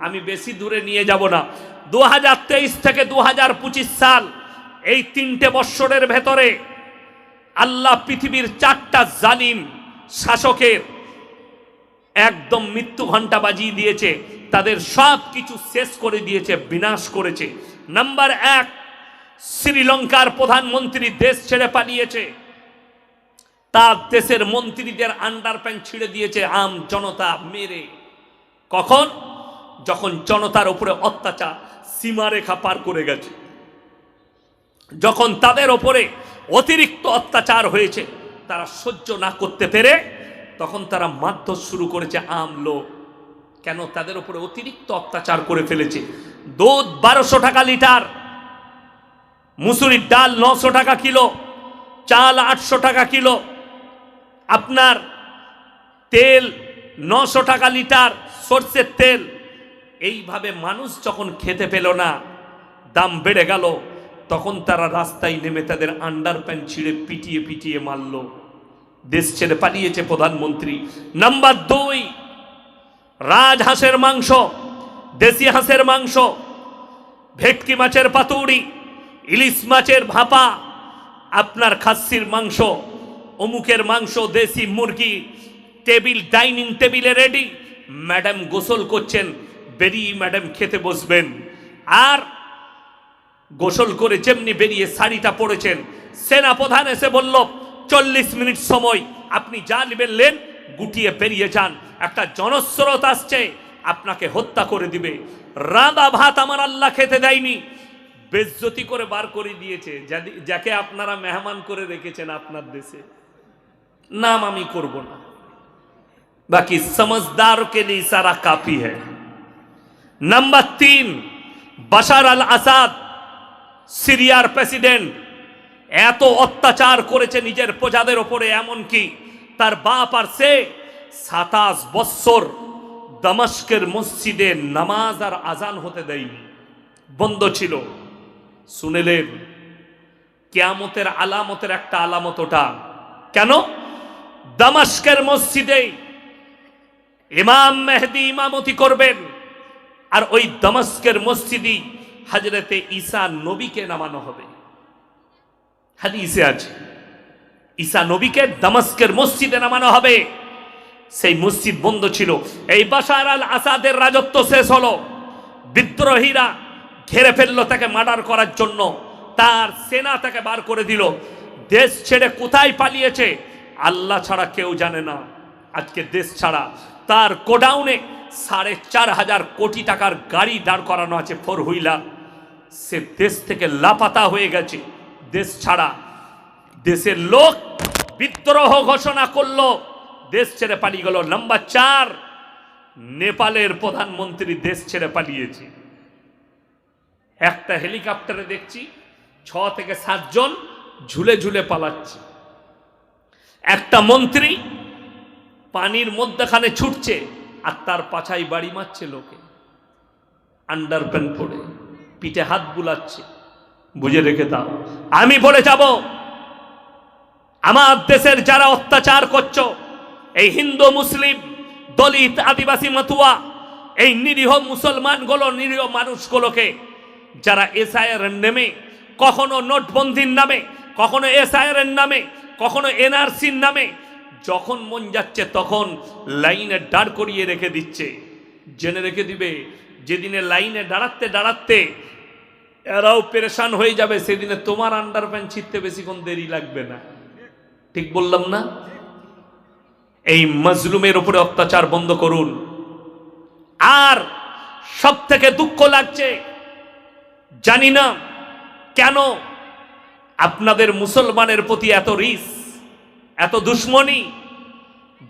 আমি বেশি দূরে নিয়ে যাব না। দু হাজার তেইশ থেকে দু হাজার পঁচিশ সাল এই তিনটে বৎসরের ভেতরে আল্লাহ পৃথিবীর চারটা জালিম শাসকের একদম মৃত্যু ঘণ্টা বাজিয়ে দিয়েছে। তাদের সব কিছু শেষ করে দিয়েছে, বিনাশ করেছে। নাম্বার এক, শ্রীলঙ্কার প্রধানমন্ত্রী দেশ ছেড়ে পালিয়েছে। তার দেশের মন্ত্রীদের আন্ডার ছিঁড়ে দিয়েছে, আম জনতা, মেরে। কখন? যখন জনতার উপরে অত্যাচার সীমারেখা পার করে গেছে, যখন তাদের ওপরে অতিরিক্ত অত্যাচার হয়েছে, তারা সহ্য না করতে পেরে তখন তারা মারধর শুরু করেছে আম লোক কেন তাদের উপরে অতিরিক্ত অত্যাচার করে ফেলেছে? দুধ বারোশো টাকা লিটার, মুসুরির ডাল নশো টাকা কিলো, চাল আটশো টাকা কিলো, আপনার তেল নশো টাকা লিটার, সর্ষের তেল এইভাবে মানুষ যখন খেতে পেল না, দাম বেড়ে গেল, তখন তারা রাস্তায় নেমে তাদের আন্ডার প্যান্ট ছিঁড়ে পিটিয়ে পিটিয়ে মারল। দেশ ছেড়ে পালিয়েছে প্রধানমন্ত্রী। নাম্বার দুই রাজহাঁসের মাংস, দেশি হাঁসের মাংস, ভেটকি মাছের পাতুড়ি, ইলিশ মাছের ভাপা, আপনার খাসির মাংস, অমুকের মাংস, দেশি মুরগি, টেবিল, ডাইনিং টেবিলে রেডি। ম্যাডাম গোসল করছেন বেরিয়ে ম্যাডাম খেতে বসবেন। আর গোসল করে যেমনি বেরিয়ে শাড়িটা পরেছেন, সেনাপ্রধান এসে বলল, চল্লিশ মিনিট সময়, আপনি যা নেবেন লেন গুটিয়ে বেরিয়ে যান। একটা জনস্রোত আসছে, আপনাকে হত্যা করে দিবে। রাঁধা ভাত আমার আল্লাহ খেতে দেয়নি। বেজ্জতি করে বার করে দিয়েছে যাকে আপনারা মেহমান করে রেখেছেন আপনার দেশে। নাম আমি করব না। বাকি সমজদার কে লিয়ে সারা কাপি হ্যাঁ নাম্বার তিন বাসার আল আসাদ সিরিয়ার প্রেসিডেন্ট এত অত্যাচার করেছে নিজের প্রজাদের ওপরে এমনকি তার বাপ আর সে সাতাশ বৎসর দামাস্কের মসজিদে নামাজ আর আজান হতে দেয়নি, বন্ধ ছিল। শুনেলেন, কেয়ামতের আলামতের একটা আলামত ওটা। কেন? দামাস্কের মসজিদে ইমাম মেহেদি ইমামতি করবেন আর ওই দমস্কের মসজিদই হাজরতে ঈসা নবীকে নামানো হবে। হাদিসে আছে, ঈসা নবীকে দামাস্কের মসজিদে নামানো হবে। সেই মসজিদ বন্ধ ছিল। এই বাশার আল আসাদের রাজত্ব শেষ হলো। বিদ্রোহীরা ঘেরে ফেলল তাকে মার্ডার করার জন্য। তার সেনা তাকে বার করে দিল। দেশ ছেড়ে কোথায় পালিয়েছে? আল্লাহ ছাড়া কেউ জানে না। আজকে দেশ ছাড়া। তার গোডাউনে সাড়ে চার হাজার কোটি টাকার গাড়ি দাঁড় করানো আছে ফোর হুইলার। সে দেশ থেকে লাপাতা হয়ে গেছে। দেশ ছাড়া দেশের লোক বিদ্রোহ ঘোষণা করল। দেশ ছেড়ে পালিয়ে গেল। নাম্বার চার, নেপালের প্রধানমন্ত্রী দেশ ছেড়ে পালিয়েছে। একটা হেলিকপ্টারে দেখছি, ছ থেকে সাতজন ঝুলে ঝুলে পালাচ্ছে। একটা মন্ত্রী পানির মধ্যখানে ছুটছে। আর তার পাছাই বাড়ি মারছে লোকে। আন্ডার প্যান্ট পরে, পিঠে হাত বুলাচ্ছে। বুঝে রেখে দাও, আমি বলে যাব, আমার দেশের যারা অত্যাচার করছ, এই হিন্দু, মুসলিম, দলিত, আদিবাসী, মতুয়া, এই নিরীহ মুসলমানগুলো, নিরীহ মানুষগুলোকে, যারা এসআইআর নেমে, কখনো নোটবন্দির নামে, কখনো এসআইআর নামে, কখনো এনআরসির নামে যখন মন যাচ্ছে তখন লাইনে দাঁড় করিয়ে রেখে দিচ্ছে। জেনে রেখে দিবে, যেদিনে লাইনে দাঁড়াতে দাঁড়াতে এরাও পেরেশান হয়ে যাবে, সেদিনে তোমার আন্ডার প্যান্ট ছিটতে বেশিক্ষণ দেরি লাগবে না। ঠিক বললাম না? এই মজলুমের উপরে অত্যাচার বন্ধ করুন। আর সব থেকে দুঃখ লাগছে, জানি না কেন আপনাদের মুসলমানের প্রতি এত রিস। এত দুশ্মনী।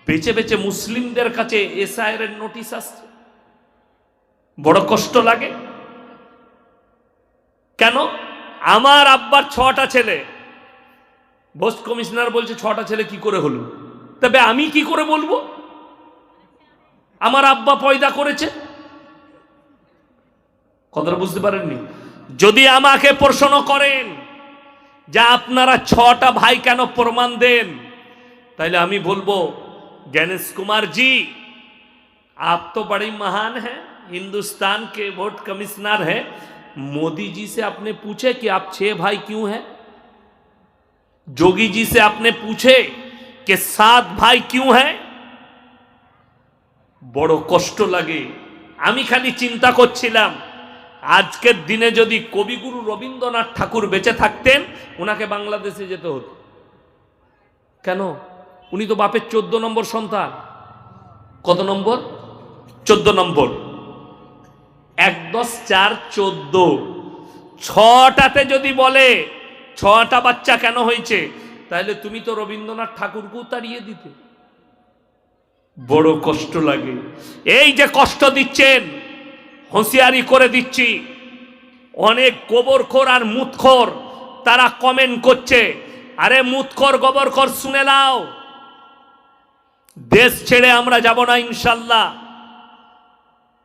বেছে বেছে মুসলিমদের কাছে এসআইয়ের নোটিশ আসছে। বড় কষ্ট লাগে। কেন? আমার আব্বার ছটা ছেলে। বোস কমিশনার বলছে, ছটা ছেলে কি করে হলো? তবে আমি কি করে বলব? আমার আব্বা পয়দা করেছে। কথাটা বুঝতে পারেননি? যদি আমাকে প্রশ্ন করেন যে আপনারা ছটা ভাই কেন প্রমাণ দেন? তাহলে আমি বলবো गणेश कुमार जी आप तो बड़े महान हैं हिंदुस्तान के वोट कमिश्नर हैं मोदी जी से आपने पूछे कि आप छह भाई क्यों हैं जोगी जी से आपने पूछे कि सात भाई क्यों हैं বড় কষ্ট লাগে আমি খালি চিন্তা করছিলাম আজকের দিনে যদি কবিগুরু রবীন্দ্রনাথ ঠাকুর বেঁচে থাকতেন ওনাকে বাংলাদেশে যেতে হতো কেন উনি তো বাপের চোদ্দ নম্বর সন্তান। কত নম্বর? চোদ্দ নম্বর। এক দশ চার চোদ্দ। ছটাতে যদি বলে, ছটা বাচ্চা কেন হয়েছে? তাহলে তুমি তো রবীন্দ্রনাথ ঠাকুরকেও তাড়িয়ে দিতে। বড় কষ্ট লাগে। এই যে কষ্ট দিচ্ছেন, হুঁশিয়ারি করে দিচ্ছি। অনেক গোবরখোর আর মুতখোর তারা কমেন্ট করছে। আরে মুতখোর, গোবরখোর শুনে নাও। দেশ ছেড়ে আমরা যাব না ইনশাল্লাহ।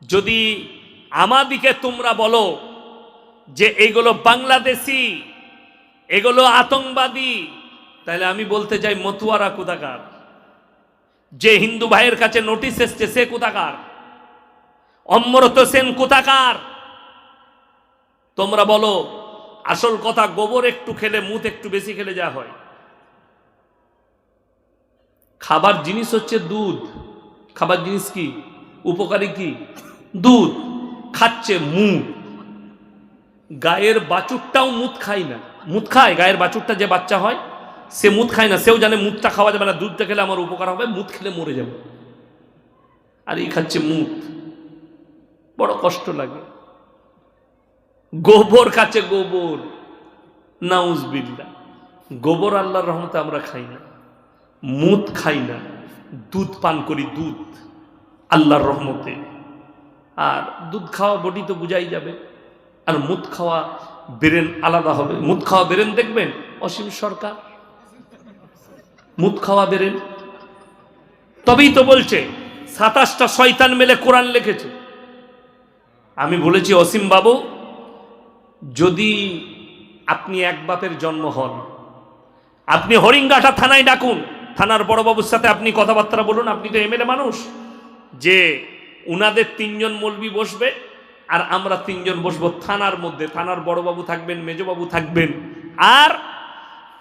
যদি আমাদিকে তোমরা বলো যে এগুলো বাংলাদেশি, এগুলো আতঙ্কবাদী, তাহলে আমি বলতে চাই মতুয়ারা কোথাকার? যে হিন্দু ভাইয়ের কাছে নোটিশ এসছে সে কোথাকার? অমরত সেন কোথাকার? তোমরা বলো, আসল কথা গোবর একটু খেলে, মুত একটু বেশি খেলে যা হয়। খাবার জিনিস হচ্ছে দুধ। খাবার জিনিস কি? উপকারী কি? দুধ। খাচ্ছে মুখ। গায়ের বাছুরটাও মুত খায় না। মুত খায়? গায়ের বাছুরটা যে বাচ্চা হয়, সে মুত খায় না। সেও জানে মুতটা খাওয়া যাবে না। দুধটা খেলে আমার উপকার হবে মুত খেলে মরে যাবে। আর এই খাচ্ছে মুত বড় কষ্ট লাগে। গোবর খাচ্ছে গোবর। নাউজ বিল্লা গোবর আল্লাহর রহমতে আমরা খাই না। মুত খাই না, দুধ পান করি দুধ, আল্লাহর রহমতে। আর দুধ খাওয়া বডি তো বুঝাই যাবে। আর মুদ খাওয়া বেরেন আলাদা হবে। মুদ খাওয়া বেরেন দেখবেন? অসীম সরকার। মুদ খাওয়া বেরেন। তবেই তো বলছে, সাতাশটা শয়তান মেলে কোরআন লিখেছে। আমি বলেছি, অসীম বাবু, যদি আপনি এক বাপের জন্ম হন, আপনি হরিঙ্গাটা থানায় ডাকুন। থানার বড়বাবুর সাথে আপনি কথাবার্তা বলুন, আপনি তো এমএলএ মানুষ। যে উনাদের তিনজন মলবি বসবে, আর আমরা তিনজন বসবো থানার মধ্যে। থানার বড়বাবু থাকবেন মেজবাবু থাকবেন। আর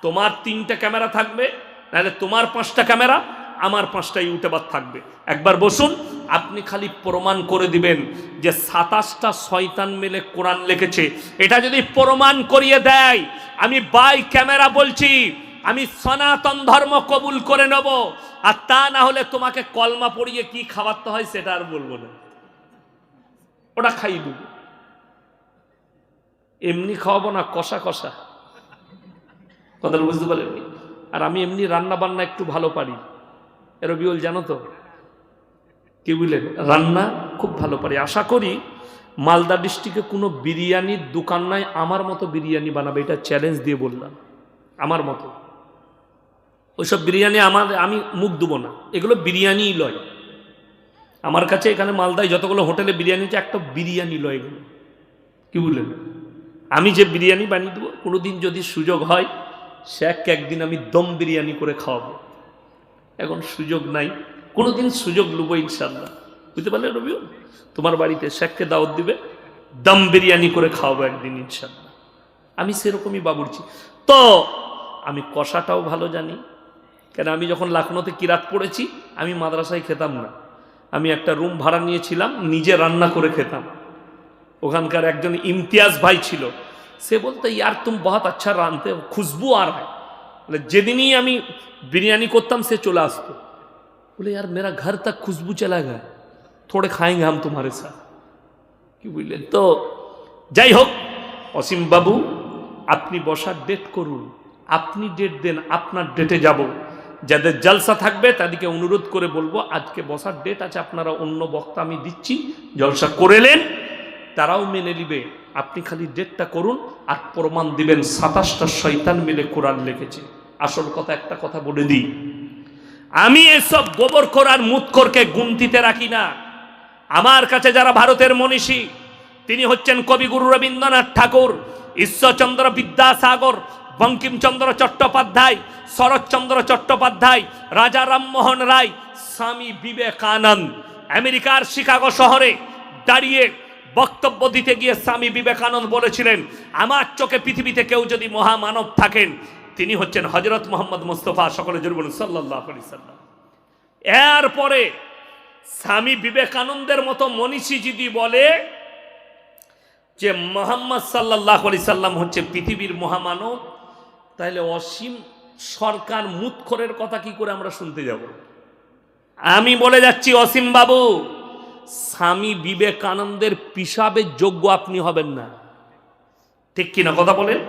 তোমার তিনটা ক্যামেরা থাকবে, নাহলে তোমার পাঁচটা ক্যামেরা, আমার পাঁচটা ইউটিউবার থাকবে। একবার বসুন, আপনি খালি প্রমাণ করে দিবেন যে সাতাশটা শয়তান মেলে কোরআন লিখেছে। এটা যদি প্রমাণ করিয়ে দেয়, আমি বাই ক্যামেরা বলছি আমি সনাতন ধর্ম কবুল করে নেব, আর তা না হলে তোমাকে কলমা পড়িয়ে কি খাওয়াতে হয় সেটা আর বলব না। ওটা খাই দেব। এমনি খাওয়াবো না, কষা কষা। কথাটা বুঝতে পারেননি? আর আমি এমনি রান্না বান্না একটু ভালো পারি। রবিউল, জানো তো? কি বুঝলেন রান্না খুব ভালো পারি। আশা করি মালদা ডিস্ট্রিক্টে কোনো বিরিয়ানির দোকান নাই, আমার মতো বিরিয়ানি বানাবে, এটা চ্যালেঞ্জ দিয়ে বললাম। আমার মতো। ওইসব বিরিয়ানি আমার, আমি মুখ দেবো না। এগুলো বিরিয়ানিই লয়। আমার কাছে এখানে মালদায় যতগুলো হোটেলে বিরিয়ানি আছে, একটা বিরিয়ানি লয় এগুলো। কি বললেন? আমি যে বিরিয়ানি বানিয়ে দেবো কোনো দিন যদি সুযোগ হয় সে এক একদিন আমি দম বিরিয়ানি করে খাওয়াবো। এখন সুযোগ নাই। কোনো দিন সুযোগ লুবো ইনশাল্লাহ বুঝতে পারলে রবিও তোমার বাড়িতে শেখকে দাওয়াত দিবে, দম বিরিয়ানি করে খাওয়াবো একদিন ইনশাল্লাহ আমি সেরকমই বাবুরছি তো, আমি কষাটাও ভালো জানি। কেন আমি যখন লাখনৌতে কিরাত পড়েছি আমি মাদ্রাসায় খেতাম না আমি একটা রুম ভাড়া নিয়েছিলাম নিজে রান্না করে খেতাম ওখানকার একজন ইমতিয়াজ ভাই ছিল সে বলতে ইয়ার তুম বহুত আচ্ছা রানতে हो, খুশবু আর হয় বলে যেদিনই আমি বিরিয়ানি করতাম সে চলে আসতো বলে यार मेरा घर तक खुशबू चला गया थोड़े खाएंगे हम तुम्हारे साथ কি বুঝলেন তো যাই হোক অসীম বাবু আপনি বসার ডেট করুন আপনি ডেট দেন আপনার ডেটে যাব যাদের জলসা থাকবে তাদেরকে অনুরোধ করে বলব, আজকে বসার ডেট আছে, আপনারা অন্য বক্তা আমি দিচ্ছি, জলসা করেলেন তারাও মেনে নিবে। আপনি খালি ডেটটা করুন আর প্রমাণ দিবেন, সাতাশটা শয়তান মিলে কোরআন লিখেছে। আসল কথা একটা কথা বলে দিই, আমি এসব গোবর আর মুতখোরকে গুনতিতে রাখি না। আমার কাছে যারা ভারতের মনীষী, তিনি হচ্ছেন কবিগুরু রবীন্দ্রনাথ ঠাকুর, ঈশ্বরচন্দ্র বিদ্যাসাগর বঙ্কিমচন্দ্র চট্টোপাধ্যায় শরৎচন্দ্র চট্টোপাধ্যায়, রাজা রামমোহন রায়, স্বামী বিবেকানন্দ। আমেরিকার শিকাগো শহরে দাঁড়িয়ে বক্তব্য দিতে গিয়ে স্বামী বিবেকানন্দ বলেছিলেন, আমার চোখে পৃথিবীতে কেউ যদি মহামানব থাকেন, তিনি হচ্ছেন হজরত মোহাম্মদ মুস্তফা। সকলে জরুর সাল্লাহ এরপরে স্বামী বিবেকানন্দের মতো মনীষী যদি বলে যে মোহাম্মদ সাল্লাহ আলি সাল্লাম হচ্ছে পৃথিবীর মহামানব তাহলে অসীম সরকার মুৎখরের কথা কি করে আমরা শুনতে যাব? আমি বলে যাচ্ছি, অসীম বাবু, স্বামী বিবেকানন্দের পিসাবের যোগ্য আপনি হবেন না। ঠিক কিনা কথা বলেন?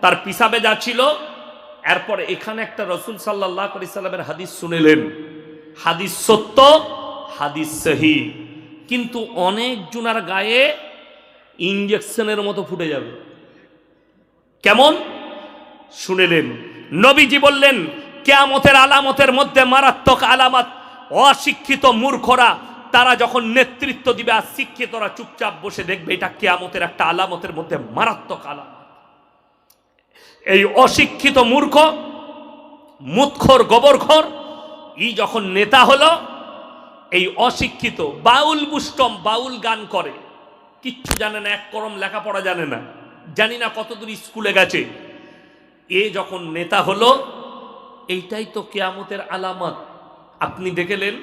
তার পিসাবে যা ছিল, এরপর এখানে একটা রসুল সাল্লাহ আলি সাল্লামের হাদিস শুনেলেন। হাদিস সত্য, হাদিস সহি। কিন্তু অনেক জুনার গায়ে ইঞ্জেকশনের মতো ফুটে যাবে। কেমন? শুনেলেন। নবীজি বললেন, কেয়ামতের আলামতের মধ্যে মারাত্মক আলামত, অশিক্ষিত মূর্খরা, তারা যখন নেতৃত্ব দিবে আর শিক্ষিতরা চুপচাপ বসে দেখবে, এটা কেয়ামতের একটা আলামতের মধ্যে মারাত্মক আলামত। এই অশিক্ষিত মূর্খ, মুৎখর গোবরখর, ই যখন নেতা হলো, এই অশিক্ষিত বাউল বুষ্টম বাউল গান করে। কিচ্ছু জানে না, এক করম লেখাপড়া জানে না। জানি না কতদূর স্কুলে গেছে। এ যখন নেতা হলো, এইটাই তো কেয়ামতের আলামত। আপনি দেখেলেন,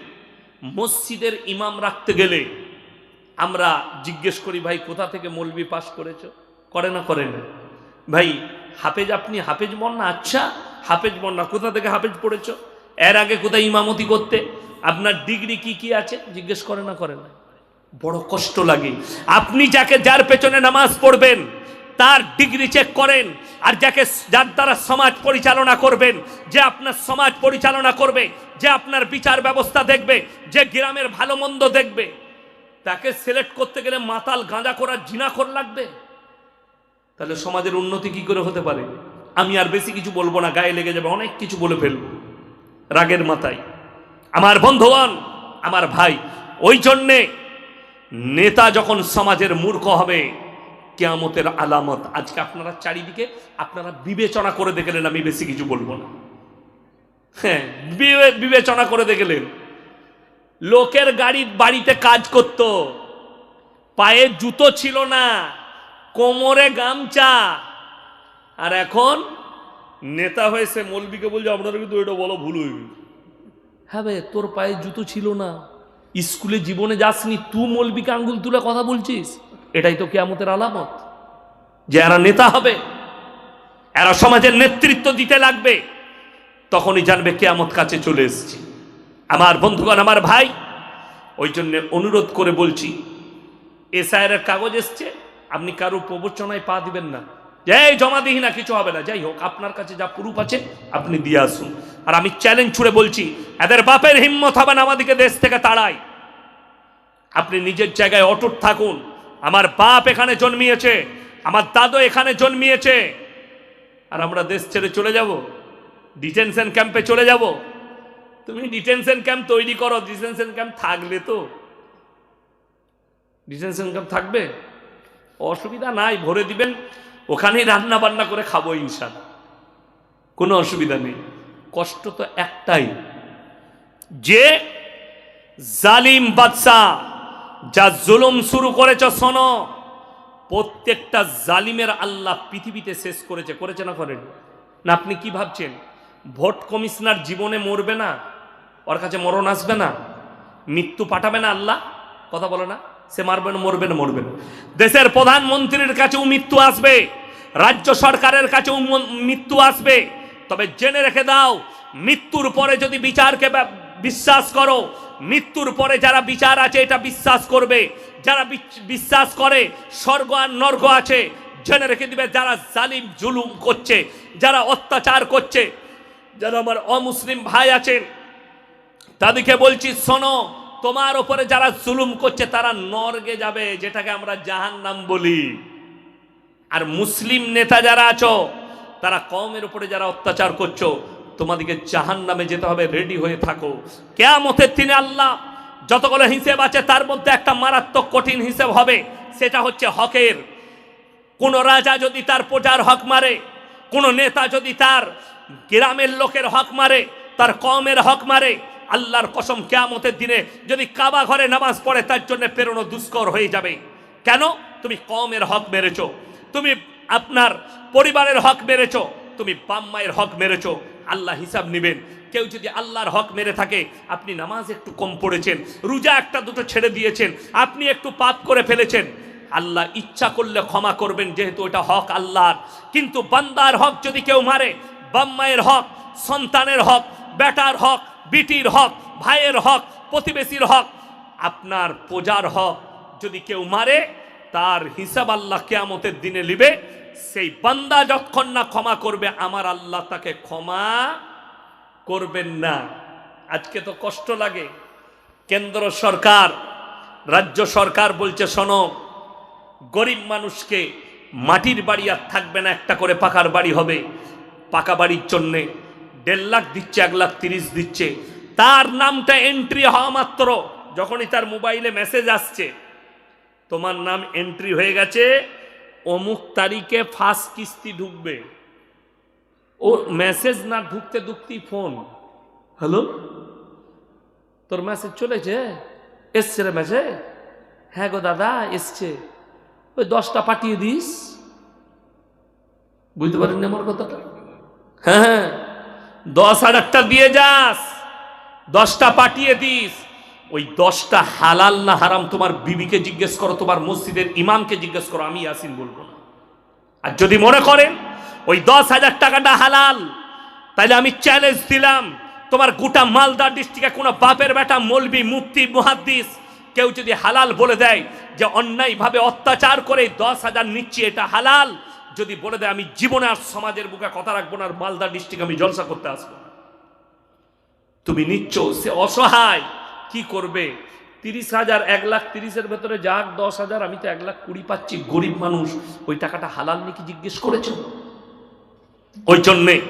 মসজিদের ইমাম রাখতে গেলে আমরা জিজ্ঞেস করি, ভাই, কোথা থেকে মলবি পাস করেছ? করে না করে না। ভাই, হাফেজ আপনি, হাফেজ বন্যা আচ্ছা হাফেজ বন্যা কোথা থেকে হাফেজ পড়েছ? এর আগে কোথায় ইমামতি করতে? আপনার ডিগ্রি কি কি আছে? জিজ্ঞেস করে না করে না। বড় কষ্ট লাগে। আপনি যাকে, যার পেছনে নামাজ পড়বেন তার ডিগ্রি চেক করেন আর যাকে যার দ্বারা সমাজ পরিচালনা করবেন, যে আপনার সমাজ পরিচালনা করবে, যে আপনার বিচার ব্যবস্থা দেখবে, যে গ্রামের ভালো মন্দ দেখবে, তাকে সিলেক্ট করতে গেলে মাতাল গাঁজা করার জিনাখর লাগবে? তাহলে সমাজের উন্নতি কি করে হতে পারে? আমি আর বেশি কিছু বলব না, গায়ে লেগে যাবে, অনেক কিছু বলে ফেলব। রাগের মাথায়। আমার বন্ধুবান আমার ভাই, ওই জন্যে নেতা যখন সমাজের মূর্খ হবে কেয়ামতের আলামত। আজকে আপনারা চারিদিকে আপনারা বিবেচনা করে দেখলেন, আমি বেশি কিছু বলব না। হ্যাঁ বিবেচনা করে দেখলেন। লোকের গাড়ির বাড়িতে কাজ করত। পায়ে জুতো ছিল না, কোমরে গামছা। আর এখন নেতা হয়েছে মলবিকে বলছে, আপনারা কিন্তু এটা বলো, ভুল গেছে। হ্যাঁ ভাই, তোর পায়ে জুতো ছিল না। স্কুলে জীবনে যাসনি, তুই মলবিকে আঙ্গুল তুলে কথা বলছিস? এটাই তো কেয়ামতের আলামত। যে এরা নেতা হবে, এরা সমাজের নেতৃত্ব দিতে লাগবে, তখনই জানবে কেয়ামত কাছে চলে এসেছি। আমার বন্ধুগণ, আমার ভাই, ওই জন্য অনুরোধ করে বলছি এসআইয়ের কাগজ এসছে, আপনি কারও প্রবচনায় পা দিবেন না। যে এই জমা দিই না, কিছু হবে না, যাই হোক, আপনার কাছে যা প্রুফ আছে, আপনি দিয়ে আসুন। আর আমি চ্যালেঞ্জ ছুড়ে বলছি, এদের বাপের হিম্মত হবে না আমাদেরকে দেশ থেকে তাড়ায়। আপনি নিজের জায়গায় অটুট থাকুন। আমার বাপ এখানে জন্মিয়েছে, আমার দাদু এখানে জন্মিয়েছে। আর আমরা দেশ ছেড়ে চলে যাব, ডিটেনশন ক্যাম্পে চলে যাব। তুমি ডিটেনশন ক্যাম্প তৈরি করো, ডিটেনশন ক্যাম্প থাকলে তো। ডিটেনশন ক্যাম্প থাকবে? অসুবিধা নাই, ভরে দিবেন, ওখানেই রান্না বান্না করে খাব ইনশাল কোনো অসুবিধা নেই, কষ্ট তো একটাই। যে জালিম বাদশাহ যা জুলুম শুরু করেছ, শোনো। প্রত্যেকটা জালিমের আল্লাহ পৃথিবীতে শেষ করেছে। করেছে না করেন? না, আপনি কি ভাবছেন? ভোট কমিশনার জীবনে মরবে না? ওর কাছে মরণ আসবে না? মৃত্যু পাঠাবে না আল্লাহ? কথা বলে না? সে মারবে না, মরবে না মরবে না। দেশের প্রধানমন্ত্রীর কাছেও মৃত্যু আসবে। রাজ্য সরকারের কাছেও মৃত্যু আসবে। তবে জেনে রেখে দাও, মৃত্যুর পরে যদি বিচারকে বিশ্বাস করো মৃত্যুর পরে যারা বিচার আছে, এটা বিশ্বাস করবে। যারা বিশ্বাস করে, স্বর্গ আর নর্গ আছে, জেনে রেখে দিবে যারা জালিম, জুলুম করছে, যারা অত্যাচার করছে। যারা আমার অমুসলিম ভাই আছেন, তাদেরকে বলছি, শোনো, তোমার ওপরে যারা জুলুম করছে, তারা নর্গে যাবে, যেটাকে আমরা জাহান্নাম বলি। আর মুসলিম নেতা যারা আছো, তারা কমের উপরে যারা অত্যাচার করছ তোমাদেরকে জাহান নামে যেতে হবে রেডি হয়ে থাকো। কেয়ামতের তিনি আল্লাহ যতগুলো হিসেব আছে, তার মধ্যে একটা মারাত্মক কঠিন হিসেব হবে, সেটা হচ্ছে হকের। কোন রাজা যদি তার প্রজার হক মারে, কোন নেতা যদি তার গ্রামের লোকের হক মারে, তার কমের হক মারে, আল্লাহর কসম কেয়ামতের দিনে যদি কাবা ঘরে নামাজ পড়ে, তার জন্য প্রেরণা দুষ্কর হয়ে যাবে। কেন? তুমি কমের হক মেরেছ। তুমি আপনার পরিবারের হক মেরেছ। তুমি বাম মায়ের হক মেরেছ। আল্লাহ হিসাব নেবেন। কেউ যদি আল্লাহর হক মেরে থাকে, আপনি নামাজ একটু কম পড়েছেন, রোজা একটা দুটো ছেড়ে দিয়েছেন, আপনি একটু পাপ করে ফেলেছেন, আল্লাহ ইচ্ছা করলে ক্ষমা করবেন, যেহেতু এটা হক আল্লাহর। কিন্তু বান্দার হক যদি কেউ মারে বাম্মায়ের হক, সন্তানের হক, বেটার হক, বিটির হক, ভাইয়ের হক, প্রতিবেশীর হক, আপনার প্রজার হক যদি কেউ মারে, তার হিসাব আল্লাহ কেয়ামতের দিনে নিবে সেই বান্দা যতক্ষণ না ক্ষমা করবে, আমার আল্লাহ তাকে ক্ষমা করবেন না। আজকে তো কষ্ট লাগে। কেন্দ্র সরকার, রাজ্য সরকার বলছে, শোনো, গরিব মানুষকে মাটির বাড়ি আর থাকবে না, একটা করে পাকার বাড়ি হবে পাকা বাড়ির জন্যে। দেড় লাখ দিচ্ছে, এক লাখ তিরিশ দিচ্ছে। তার নামটা এন্ট্রি হওয়া মাত্র, যখনই তার মোবাইলে মেসেজ আসছে। তোমার নাম এন্ট্রি হয়ে গেছে অমুক তারিখে ফার্স্ট কিস্তি ঢুকবে। ও মেসেজ না ঢুকতে ঢুকতেই ফোন। হ্যালো? তোর মেসেজ চলেছে? এসছে রে মেসেজ? হ্যাঁ গো দাদা, এসছে। ওই দশটা পাঠিয়ে দিস। বুঝতে পারেননি আমার কথাটা? হ্যাঁ হ্যাঁ। দশ হাজারটা দিয়ে যাস। দশটা পাঠিয়ে দিস। ওই দশটা হালাল না হারাম তোমার বিবিকে জিজ্ঞেস করো, তোমার মসজিদের ইমামকে জিজ্ঞেস করো, আমি আসিন বলব না। আর যদি মনে করেন ওই দশ হাজার টাকাটা হালাল, তাহলে আমি চ্যালেঞ্জ দিলাম, তোমার গোটা মালদা ডিস্ট্রিক্টে কোনো বাপের বেটা, মলবি, মুফতি, মুহাদ্দিস কেউ যদি হালাল বলে দেয় যে অন্যায়ভাবে অত্যাচার করে দশ হাজার নিচ্ছি, এটা হালাল। যদি বলে দেয় আমি জীবনে আর সমাজের বুকে কথা রাখব না আর মালদা ডিস্ট্রিক্ট আমি জলসা করতে আসব তুমি নিচ্ছ, সে অসহায়। কি করবে? তিরিশ হাজার, এক লাখ তিরিশের ভেতরে যাক, দশ হাজার, আমি তো এক লাখ কুড়ি পাচ্ছি। গরিব মানুষ, ওই টাকাটা হালাল নাকি জিজ্ঞেস করেছ? ওই জন্যে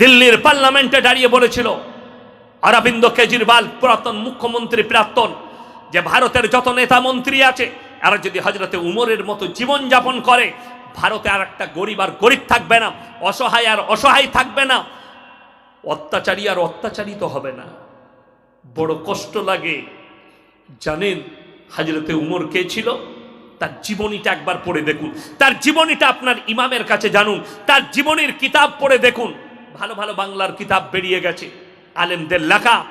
দিল্লির পার্লামেন্টে দাঁড়িয়ে বলেছিল অরবিন্দ কেজরিওয়াল, পুরাতন মুখ্যমন্ত্রী প্রাক্তন, যে ভারতের যত নেতা মন্ত্রী আছে, এরা যদি হজরতে উমরের মতো জীবন যাপন করে, ভারতে আর একটা গরিব আর গরিব থাকবে না, অসহায় আর অসহায় থাকবে না। অত্যাচারী আর অত্যাচারিত হবে না। বড় কষ্ট লাগে। জানেন হাজরতে উমর কে ছিল? তার জীবনীটা একবার পড়ে দেখুন। তার জীবনীটা আপনার ইমামের কাছে জানুন। তার জীবনীর কিতাব পড়ে দেখুন। ভালো ভালো বাংলার কিতাব বেরিয়ে গেছে। আলেমদের লেখা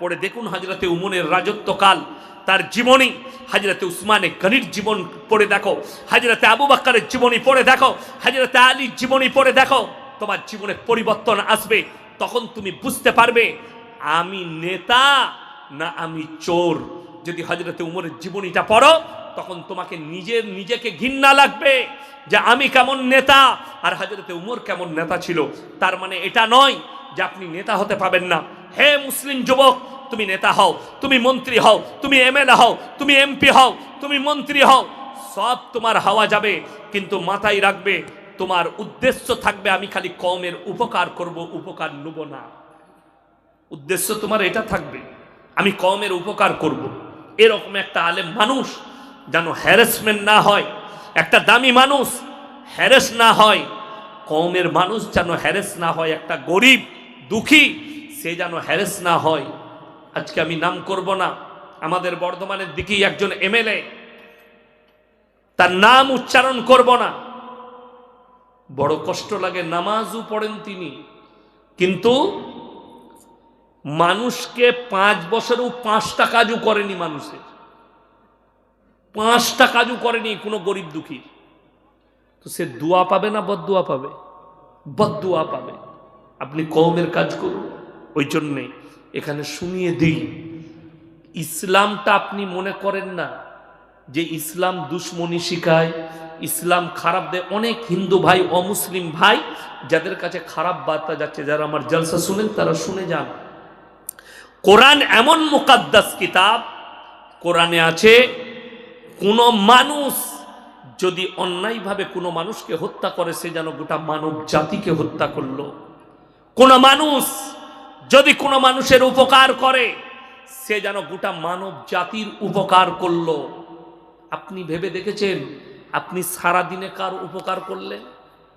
পড়ে দেখুন হাজরতে উমরের রাজত্বকাল তার জীবনী, হাজরতে উসমানে গনির জীবন পড়ে দেখো। হাজরতে আবু বাক্কারের জীবনী পড়ে দেখো। হাজরতে আলীর জীবনী পড়ে দেখো। তোমার জীবনে পরিবর্তন আসবে। তখন তুমি বুঝতে পারবে আমি নেতা না আমি চোর। যদি হজরতে উমরের জীবনীটা পড়ো, তখন তোমাকে নিজের নিজেকে ঘিন্না লাগবে যে আমি কেমন নেতা আর হজরতে উমর কেমন নেতা ছিল। তার মানে এটা নয় যে আপনি নেতা হতে পাবেন না। হে মুসলিম যুবক, তুমি নেতা হও, তুমি মন্ত্রী হও, তুমি এমএলএ হও, তুমি এমপি হও, তুমি মন্ত্রী হও, সব তোমার হাওয়া যাবে, কিন্তু মাথায় রাখবে, তোমার উদ্দেশ্য থাকবে আমি খালি কমের উপকার করব, উপকার নেব না। উদ্দেশ্য তোমার এটা থাকবে। আমি কমের উপকার করব। এরকম একটা আলেম মানুষ যেন হ্যারাসমেন্ট না হয়, একটা দামি মানুষ হ্যারেস না হয়, কমের মানুষ যেন হ্যারেস না হয়, একটা গরিব, দুঃখী, সে যেন হ্যারেস না হয়। আজকে আমি নাম করব না। আমাদের বর্ধমানের দিকেই একজন এমএলএ, তার নাম উচ্চারণ করব না। বড় কষ্ট লাগে, নামাজও পড়েন তিনি। কিন্তু মানুষকে পাঁচ বছরেও পাঁচটা কাজও করেনি মানুষের। পাঁচটা কাজও করেনি কোনো গরিব দুঃখী তো সে দোয়া পাবে না বদুয়া পাবে? বদুয়া পাবে। আপনি কমের কাজ করুন। ওই জন্যে এখানে শুনিয়ে দিই, ইসলামটা আপনি মনে করেন না যে ইসলাম দুশ্মনী শিখায়, ইসলাম খারাপ দেয়। অনেক হিন্দু ভাই, অমুসলিম ভাই, যাদের কাছে খারাপ বার্তা যাচ্ছে, যারা আমার জলসা শুনেন, তারা শুনে যান। কোরআন এমন মুকাদ্দাস কিতাব, কোরআনে আছে, কোনো মানুষ যদি অন্যায়ভাবে কোনো মানুষকে হত্যা করে, সে যেন গোটা মানব জাতিকে হত্যা করল। কোনো মানুষ যদি কোনো মানুষের উপকার করে, সে যেন গোটা মানব জাতির উপকার করল। আপনি ভেবে দেখেছেন? আপনি সারা দিনে কার উপকার করলেন?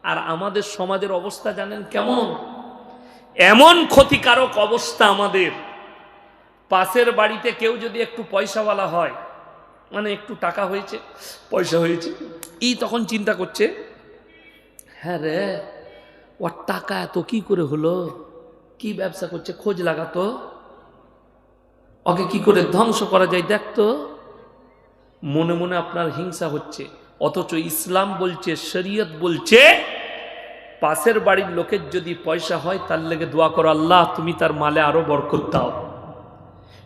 আর আমাদের সমাজের অবস্থা জানেন কেমন? এমন ক্ষতিকারক অবস্থা আমাদের। পাশের বাড়িতে কেউ যদি একটু পয়সাওয়ালা হয় মানে একটু টাকা হয়েছে, পয়সা হয়েছে, ই তখন চিন্তা করছে হ্যাঁ রে, ওর টাকা এত কি করে হলো? কি ব্যবসা করছে? খোঁজ লাগাতো ওকে কি করে ধ্বংস করা যায় দেখতো মনে মনে আপনার হিংসা হচ্ছে, অথচ ইসলাম বলছে, শরীয়ত বলছে, পাশের বাড়ির লোকের যদি পয়সা হয়, তার লেগে দোয়া করো, আল্লাহ, তুমি তার মালে আরও বরকত দাও।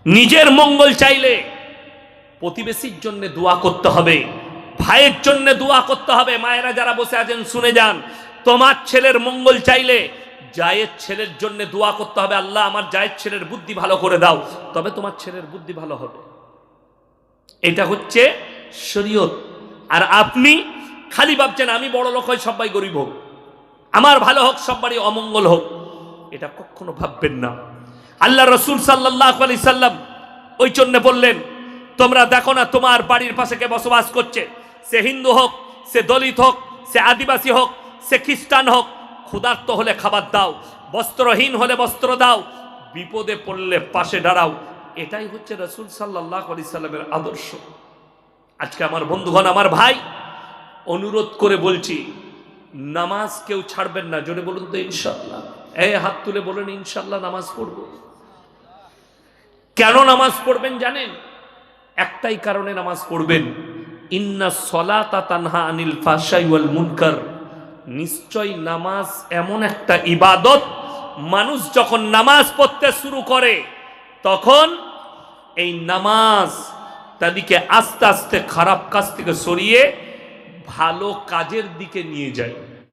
নিজের মঙ্গল চাইলে প্রতিবেশীর জন্য দোয়া করতে হবে, ভাইয়ের জন্য দোয়া করতে হবে। মায়েরা যারা বসে আছেন, শুনে যান। তোমার ছেলের মঙ্গল চাইলে জায়ের ছেলের জন্য দোয়া করতে হবে। আল্লাহ, আমার জায়ের ছেলের বুদ্ধি ভালো করে দাও। তবে তোমার ছেলের বুদ্ধি ভালো হবে। এটা হচ্ছে শরীয়ত। আর আপনি খালি ভাবছেন, আমি বড় লোক হই, সবাই গরিব হোক। আমার ভালো হোক, সবারই অমঙ্গল হোক। এটা কখনো ভাববেন না। আল্লাহ রসুল সাল্লাহ আলি সাল্লাম ওই জন্য বললেন, তোমরা দেখো না তোমার বাড়ির পাশে কে বসবাস করছে? সে হিন্দু হোক, সে দলিত হোক, সে আদিবাসী হোক, সে খ্রিস্টান হোক, ক্ষুধার্ত হলে খাবার দাও, বস্ত্রহীন হলে বস্ত্র দাও, বিপদে পড়লে পাশে দাঁড়াও। এটাই হচ্ছে রসুল সাল্লাহ আলি সাল্লামের আদর্শ। আজকে আমার বন্ধুগণ, আমার ভাই, অনুরোধ করে বলছি নামাজ কেউ ছাড়বেন না। জোরে বলুন তো ইনশাল্লাহ এই হাত তুলে বলেন ইনশাল্লাহ নামাজ পড়ব। কেন নামাজ পড়বেন জানেন? একটাই কারণে নামাজ পড়বেন। ইন্না সলাতা তানহা আনিল ফাশাই মুনকার। নিশ্চয় নামাজ এমন একটা ইবাদত, মানুষ যখন নামাজ পড়তে শুরু করে, তখন এই নামাজ তাদেরকে আস্তে আস্তে খারাপ কাজ থেকে সরিয়ে ভালো কাজের দিকে নিয়ে যায়।